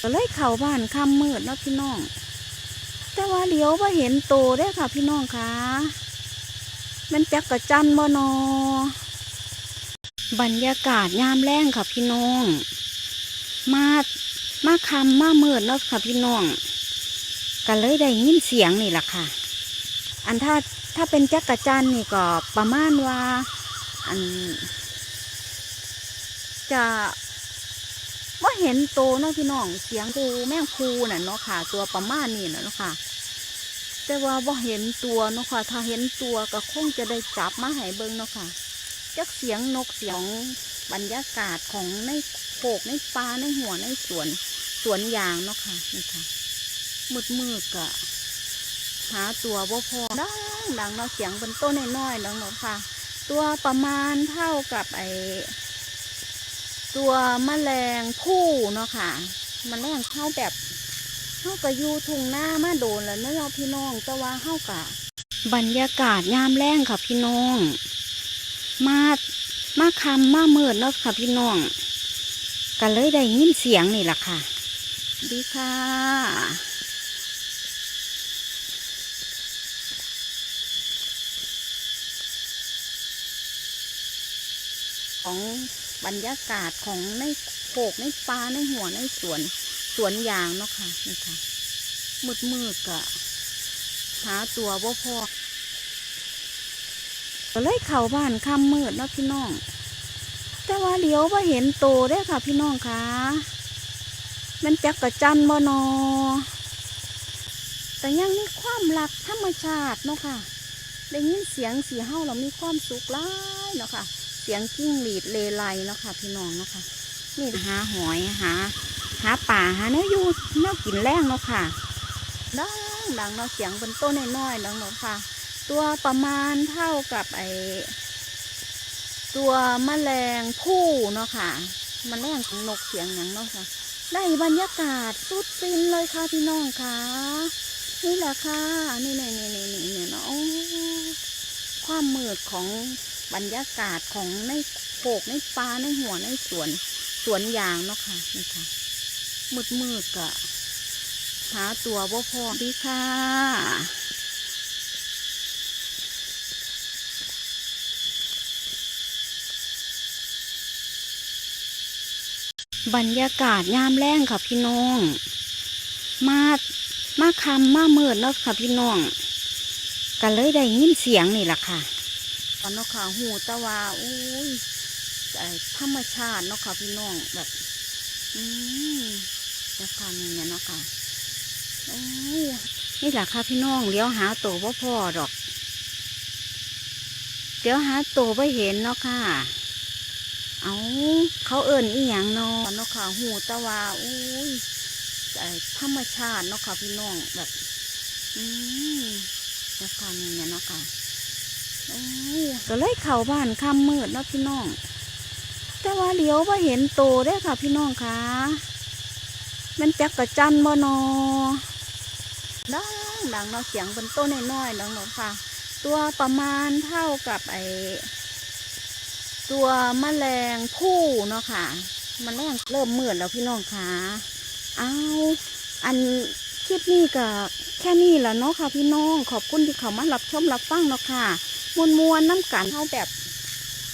ก็เลยเข้าบ้านค่ำมืดเนาะพี่น้อง แต่ว่าเดี๋ยวว่าเห็นโตได้ค่ะพี่น้องคะมันจักกระจันบ่นอบรรยากาศยามแรงค่ะพี่น้อง มามาคำมาเมืดเนาะค่ะพี่น้องก็เลยได้ยินเสียงนี่แหละค่ะ อันถ้าถ้าเป็นจักรจันนี่ก็ประมาณว่า อัน จะ เห็นโตเนาะพี่น้องเสียงปูแม่งคูน่ะเนาะค่ะ ตัวประมาณนี้น่ะเนาะค่ะ แต่ว่าว่เห็นตัวเนาะค่ะ ถ้าเห็นตัวก็คงจะได้จับมาให้เบิ่งเนาะค่ะจักเสียงนกเสียงบรรยากาศของในโขกในป่าในหัวในสวนสวนยางเนาะค่ะนี่ค่ะมืดมืดก็หาตัวบ่พอดังดังเนาะเสียงเป็นต้นน้อยๆเนาะเนาะค่ะ ตัวประมาณเท่ากับไอ ตัวแมลงผู้เนาะค่ะมแมลงเข้าแบบเข้ากับยูทุ่งหน้ามาโดนแล้วเนาะพี่น้องแต่ว่าเข้ากับบรรยากาศยามแรงค่ะพี่น้อง มามาคำมาเมิดเนาะค่ะพี่น้องก็เลยได้ยินเสียงนี่แหละค่ะ ดีค่ะของ บรรยากาศของในโขกในป่าในหัวในสวนสวนยางเนาะค่ะนี่ค่ะมืดมืดกะหาตัวบ่พอก็เลยเข้าบ้านค่ำมืดเนาะพี่น้อง แต่ว่าเดี๋ยวว่าเห็นโตได้ค่ะ พี่น้องคะมันจักกระจันบ่นอ แต่ยังมีความรักธรรมชาติเนาะค่ะได้ยินเสียงสีเฮาเรามีความสุขหลายเนาะค่ะ เสียงกิ้งหรีดเลไลเนาะค่ะพี่น้องเนาะค่ะนี่หาหอยหาหาป่าหาเนื้ออยู่เนื้อกินแรงเนาะค่ะดังดังเนาะเสียงเป็นต้นน้อยๆเนาะเนาะค่ะ ตัวประมาณเท่ากับไอตัวแมลงผู้เนาะค่ะมแมลงนกเสียงอย่างเนาะค่ะ ได้บรรยากาศสุดฟินเลยค่ะพี่น้องค่ะนี่แหละค่ะ นี่นี่นี่นี่นี่เนาะความมืดของ บรรยากาศของในโขกในป่าในหัวในสวนสวนยางเนาะค่ะนี่ค่ะมืดมืดกะหาตัวบ่พอดีค่ะบรรยากาศยามแรงค่ะพี่น้อง มามาคำมาเมิดเนาะค่ะพี่น้องก็เลยได้ยินเสียงนี่แหละค่ะ ตอนเนาะค่ะหูตะวาอุ้ยธรรมชาติเนาะค่ะพี่น้องแบบ อืมราคานี่เนี่ยเนาะค่ะโอ้ยนี่แหละค่ะพี่น้องเดี๋ยวหาโตว่าพ่อดอกเดี๋ยวหาโตวไ่เห็นเนาะค่ะ เอาเขาเอิ่นอีหยังเนาะเนาะค่ะหูตะวาอุ้ยธรรมชาติเนาะค่ะพี่น้องแบบ อืมราคานี่เนี่ยเนาะค่ะ ก็เลยเข้าบ้านค่ำมืดเนาะพี่น้อง แต่ว่าเดี๋ยวว่าเห็นโตได้ค่ะพี่น้องคะมันจักกระจันบ่นอดังดังเนาะเสียงเป็นต้นน้อยๆเนาะเนค่ะ ตัวประมาณเท่ากับไอตัวแมลงผู้เนาะค่ะแมลงเริ่มมืดแล้วพี่น้องคะเอาอันคลิปนี้ก็แค่นี้แหละเนาะค่ะพี่น้องขอบคุณที่เขามารับชมรับฟังเนาะค่ะ มวนมวนน้ำกันเท่าแบบ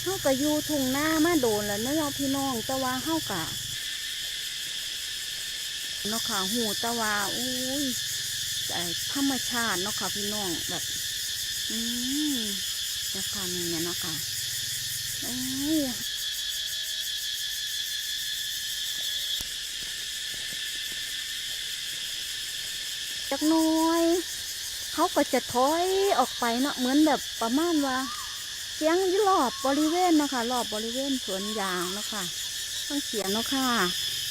เฮาก็อยู่ทุ่งหน้ามาโดนแล้วเนาะพี่น้องต่ว่าเฮากะเนาะค่ะหูต่ว่าอุ้ยธรรมชาติเนาะค่ะพี่น้องแบบอืมราคานี่เนี่ยเนาะค่ะโอ้ยจักน้อย เขาก็จะถอยออก ไปเนาะเหมือนแบบประมาณว่าเสียงยู่รอบบริเวณนะคะรอบบริเวณสวนยางเนาะค่ะต้องเสียงเนาะค่ะ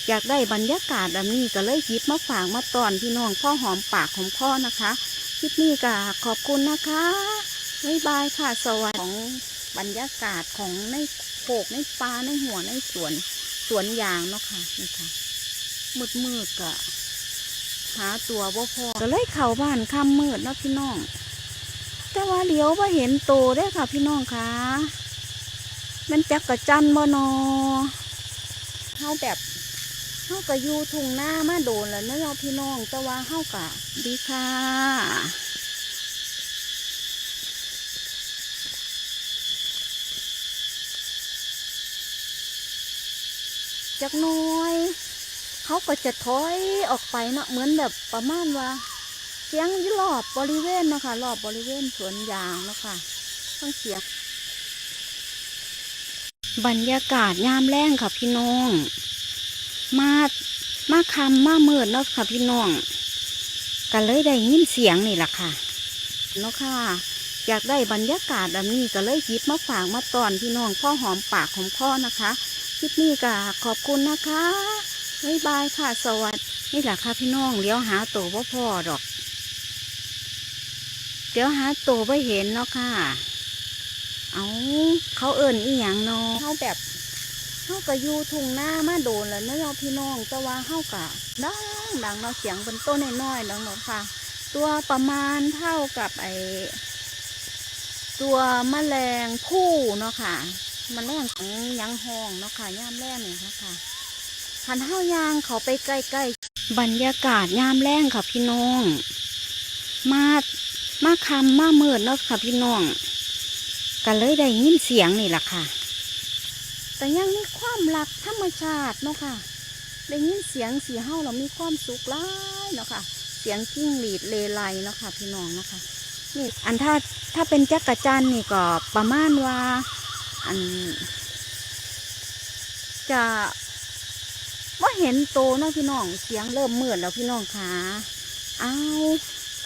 อยากได้บรรยากาศแบบนี้ก็เลยหยิบมาฝากมาตอนพี่น้องพ่อหอมปากของพ่อนะคะคลิปนี้ก็ขอบคุณนะคะบ๊ายบายค่ะสวัสดีของบรรยากาศของในโขกในป่าในหัวในสวนสวนยางเนาะค่ะนี่ค่ะมืดมืดกะหาตัวบ่พอก็เลยเข้าบ้านค่ำมืดเนาะพี่น้อง แต่ว่าเดี๋ยวว่าเห็นโตได้ค่ะพี่น้องคะมันจักกระจันบ่นอเฮาแบบเฮาก็อยู่ทุ่งหน้ามาโดนแล้วเนาะพี่น้อง แต่ว่าเฮาก็ดีค่ะจักน้อย เขาก็จะถอยออกไปเนาะเหมือนแบบประมาณว่า เสียงยู่รอบบริเวณเนาะค่ะรอบบริเวณสวนยางเนาะค่ะฟังเสียงบรรยากาศยามแรงค่ะพี่น้อง มามาคำมาเมิดเนาะค่ะพี่น้องก็เลยได้ยินเสียงนี่แหละค่ะเนาะค่ะ อยากได้บรรยากาศแบบนี้ก็เลยหยิบมาฝากมาตอนพี่น้องพ่อหอมปากของพ่อนะคะคลิปนี้ก็ขอบคุณนะคะบ๊ายบายค่ะ สวัสดีนี่แหละค่ะพี่น้องเลี้ยวหาตัวพ่อพ่อดอก เดี๋ยวหาตัวไม่เห็นเนาะค่ะ เอาเขาเอิ่นอีหยังเนาะเขาแบบเขาก็อยู่ทุ่งหน้ามาโดนแล้วเนาะพี่น้องแต่ว่าเขากะดังดังเนาะเสียงเป็นต้นน้อยๆดังเนาะค่ะ ตัวประมาณเท่ากับไอตัวแมลงผู้เนาะค่ะมแมลงของยังห้องเนาะค่ะย่ามแรงเนี่ยเนาะค่ะหันเท้ายางเขาไปใกล้ๆบรรยากาศย่ามแรงค่ะพี่น้อง มา มาคำมาเมิดเนาะค่ะพี่น้องก็เลยได้ยินเสียงนี่แหละค่ะ แต่ยังมีความรักธรรมชาติเนาะค่ะ ได้ยินเสียงสีเฮาเรามีความสุขหลายเนาะค่ะ เสียงกิ้งหรีดเลไลเนาะค่ะ พี่น้องเนาะค่ะ นี่อันถ้าถ้าเป็นจักรจันนี่ก็ประมาณว่าอัน จะว่าเห็นโตเนาะพี่น้อง เสียงเริ่มเมืดแล้วพี่น้องค่ะ เอา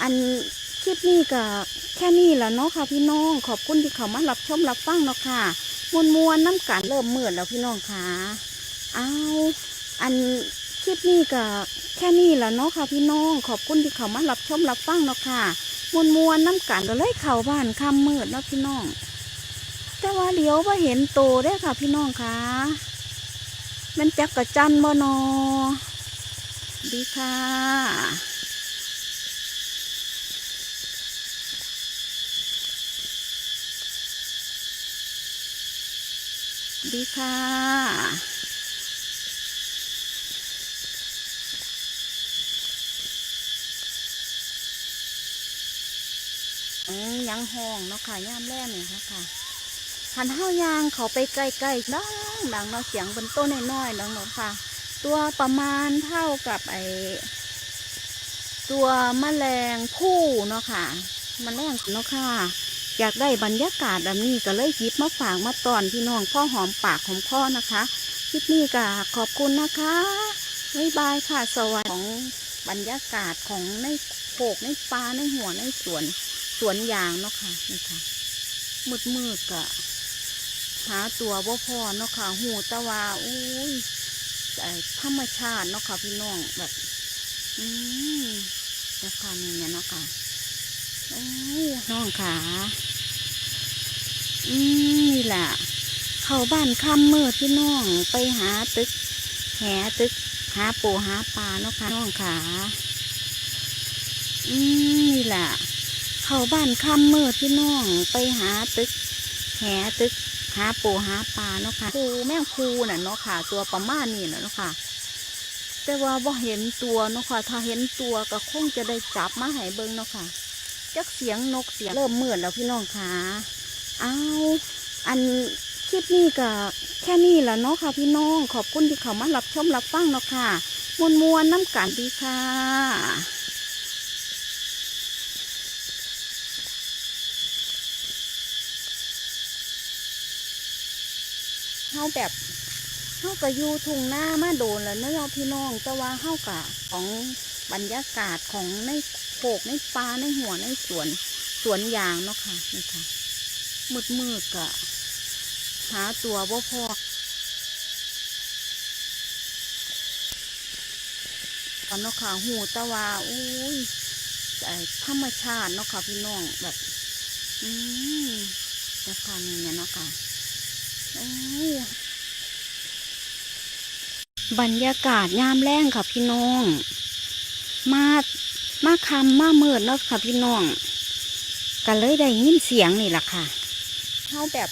อัน คลิปนี้ก็แค่นี้แหละเนาะค่ะพี่น้อง ขอบคุณที่เขามารับชมรับฟังเนาะค่ะมวนมวนน้ำกันเริ่มเมืดแล้วพี่น้องค่ะเอาอันคลิปนี้ก็แค่นี้แหละเนาะค่ะพี่น้อง ขอบคุณที่เขามารับชมรับฟังเนาะค่ะมวนมวนน้ำกันก็เลยเข่าบ้านคำมืดเนาะพี่น้อง แต่ว่าเดี๋ยวว่าเห็นโตได้ค่ะพี่น้องค่ะมันจักกระจันบ่นอดีค่ะ ดีค่ะอืมยังห้องเนาะค่ะย่ามแรกนี่เนะค่ะหันเท้ายางเขาไปใกลๆดังดังเนาะเสียงเป็นต้นน้อยๆดังเนาะค่ะ ตัวประมาณเท่ากับไอตัวแมลงผู้เนาะค่ะมแมลงเนาะค่ะ อยากได้บรรยากาศแบบนี้ก็เลยหยิบมาฝากมาตอนพี่น้องพ่อหอมปากของพ่อนะคะคลิปนี้ก็ขอบคุณนะคะบ๊ายบายค่ะสวัสดีของบรรยากาศของในโขกในป่าในหัวในสวนสวนยางเนาะค่ะนี่ค่ะมืดมืดกะหาตัวบ่พอเนาะค่ะ หูตะวาอุ้ยธรรมชาติเนาะค่ะพี่น้องแบบ อืมจะคะนี่เนี่ยเนาะค่ะโอ้น้องขา นี่แหละเข้าบ้านค่ำมืดพี่น้องไปหาตึก แหตึก หาปูหาปลาเนาะค่ะน้องขานี่แหละเข้าบ้านค่ำมืดพี่น้องไปหาตึก แหตึก หาปูหาปลาเนาะค่ะปูแม่คูน่ะเนาะค่ะ ตัวประมาณนี้น่ะเนาะค่ะแต่ว่าบ่เห็นตัวเนาะค่ะ ถ้าเห็นตัวก็คงจะได้จับมาให้เบิ่งเนาะค่ะจักเสียงนกเสียงเริ่มเมืดแล้วพี่น้องค่ะ เอาอันคลิปนี้ก็แค่นี้แหละเนาะค่ะพี่น้อง ขอบคุณที่เขามารับชมรับฟังเนาะค่ะมวนมวนๆน้ำกันดีค่ะเฮาแบบเฮาก็อยู่ทุ่งหน้ามาโดนแล้วเนาะพี่น้องแต่ว่าเฮากะของบรรยากาศของในโขกในป่าในหัวในสวนสวนยางเนาะค่ะนี่ค่ะ มืดมืดกะหาตัวบ่พอกันนาะค่ะหูตะวาอุ้ยไอ้ธรรมชาตินาะคะพี่น้องแบบ อืมจะค่ะนี่เนี่ยนาะคะโอ้ยบรรยากาศยามแรงค่ะพี่น้อง มามาคำมาเมิดเนาะค่ะพี่น้องก็เลยได้ยินเสียงนี่แหละค่ะ เขาแบบ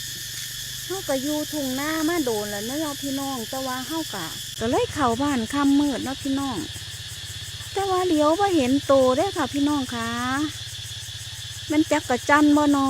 เฮาก็อยู่ทุ่งหน้ามาโดนแล้วเนาะพี่น้อง แต่ว่าเฮากะก็เลยเข่าบ้านค่ำมืดเนาะพี่น้อง แต่ว่าเดี๋ยวว่าเห็นโตได้ค่ะพี่น้องค่ะมันจักกะจันบ่นอ